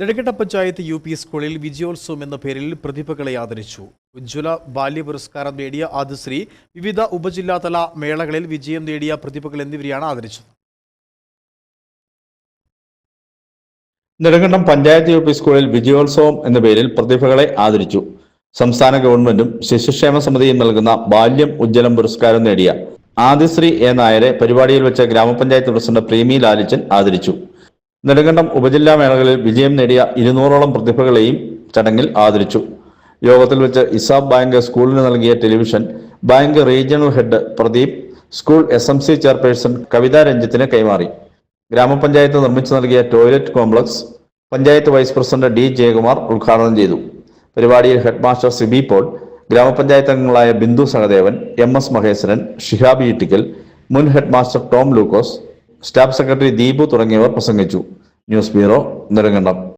Nedunganda panchayat U P സ്കൂളിൽ വിജയോത്സവം എന്ന പേരിൽ പ്രതിഭകളെ ആദരിച്ചു. ഉജ്ജ്വല ബാല്യ പുരസ്കാരം നേടിയ ആദിശ്രീ വിവിധ ഉപജില്ലാതല മേളകളിൽ വിജയം നേടിയ പ്രതിഭകൾ എന്നിവരെയാണ് ആദരിച്ചത്. നെടുങ്കണ്ടം പഞ്ചായത്ത് യു പി സ്കൂളിൽ വിജയോത്സവം എന്ന പേരിൽ പ്രതിഭകളെ ആദരിച്ചു. സംസ്ഥാന ഗവൺമെന്റും ശിശുക്ഷേമ സമിതിയും നൽകുന്ന ബാല്യം ഉജ്ജ്വലം പുരസ്കാരം നേടിയ ആദിശ്രീ എ നായരെ പരിപാടിയിൽ വെച്ച ഗ്രാമപഞ്ചായത്ത് പ്രസിഡന്റ് പ്രീമി ലാലിച്ചൻ ആദരിച്ചു. നെടുങ്കണ്ടം ഉപജില്ലാ മേളകളിൽ വിജയം നേടിയ ഇരുന്നൂറോളം പ്രതിഭകളെയും ചടങ്ങിൽ ആദരിച്ചു. യോഗത്തിൽ വെച്ച് ഇസാബ് ബാങ്ക് സ്കൂളിന് നൽകിയ television bank regional head Pradeep school S M C chairperson Kavitha രഞ്ജിത്തിന് കൈമാറി. ഗ്രാമപഞ്ചായത്ത് നിർമ്മിച്ചു നൽകിയ toilet complex panchayat vice president D Jayakumar ഉദ്ഘാടനം ചെയ്തു. പരിപാടിയിൽ ഹെഡ് മാസ്റ്റർ സിബി പോൾ ഗ്രാമപഞ്ചായത്ത് അംഗങ്ങളായ ബിന്ദു സഹദേവൻ എം എസ് മഹേശ്വരൻ ഷിഹാബ് ഇട്ടിക്കൽ മുൻ head master Tom Lukose staff secretary Deepu തുടങ്ങിയവർ പ്രസംഗിച്ചു. News bureau Nedumkandam.